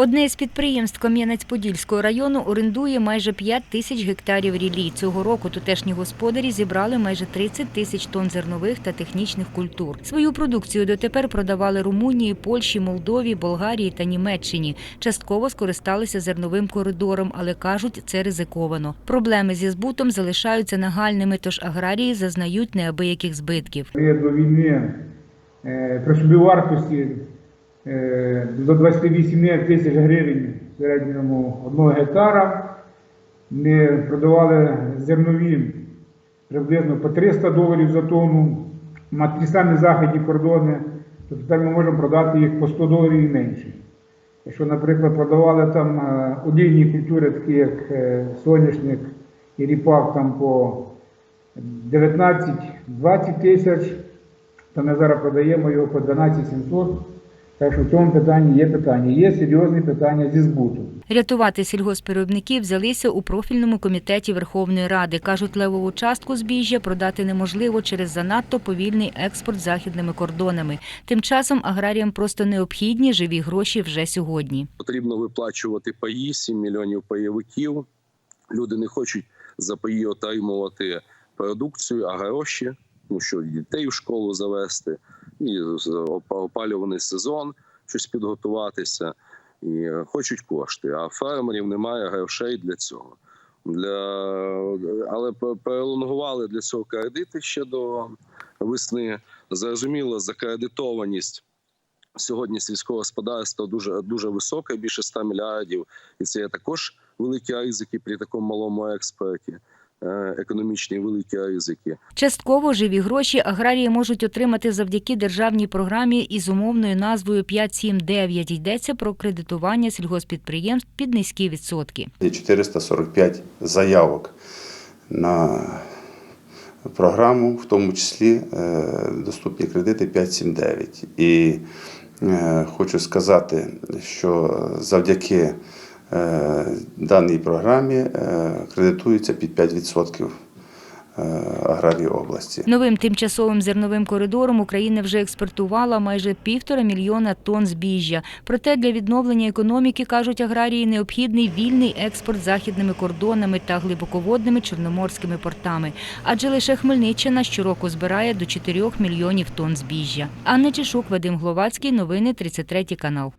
Одне з підприємств Кам'янець-Подільського району орендує майже 5 тисяч гектарів ріллі. Цього року тутешні господарі зібрали майже 30 тисяч тонн зернових та технічних культур. Свою продукцію дотепер продавали Румунії, Польщі, Молдові, Болгарії та Німеччині. Частково скористалися зерновим коридором, але кажуть, це ризиковано. Проблеми зі збутом залишаються нагальними, тож аграрії зазнають неабияких збитків. До війни е, е, до 28 тисяч гривень в середньому одного гектара. Ми продавали зернові приблизно по 300 доларів за тонну. На ті самі західні кордони, то тепер ми можемо продати їх по 100 доларів і менше. Якщо, наприклад, продавали там е, олійні культури, такі як е, соняшник і ріпак там по 19-20 тисяч, то ми зараз продаємо його по 12 700. Так що в цьому питанні є питання. Є серйозні питання зі збуту. Рятувати сільгоспвиробників взялися у профільному комітеті Верховної Ради. Кажуть, левову частку збіжжя продати неможливо через занадто повільний експорт західними кордонами. Тим часом аграріям просто необхідні живі гроші вже сьогодні. потрібно виплачувати паї, 7 мільйонів паєвиків. Люди не хочуть за паї отримувати продукцію, а гроші, ну що дітей в школу завести, і опа- опалюваний сезон, щось підготуватися, і е, хочуть кошти. А фермерів немає грошей для цього. Для... Але пе- перелонгували для цього кредити ще до весни. Зрозуміло, закредитованість сьогодні сільського господарства дуже дуже висока, більше 100 мільярдів, і це є також великі ризики при такому малому експорті. Е, Економічні великі ризики. Частково живі гроші аграрії можуть отримати завдяки державній програмі із умовною назвою 5.7.9. Йдеться про кредитування сільгоспідприємств під низькі відсотки. Є 445 заявок на програму, в тому числі е, доступні кредити 579. І е, хочу сказати, що завдяки даній програмі е, кредитується під 5% е, аграрії області. Новим тимчасовим зерновим коридором Україна вже експортувала майже півтора мільйона тонн збіжжя. Проте для відновлення економіки, кажуть аграрії, необхідний вільний експорт західними кордонами та глибоководними чорноморськими портами. Адже лише Хмельниччина щороку збирає до 4 мільйонів тонн збіжжя. Анна Чешук, Вадим Гловацький, новини 33 канал.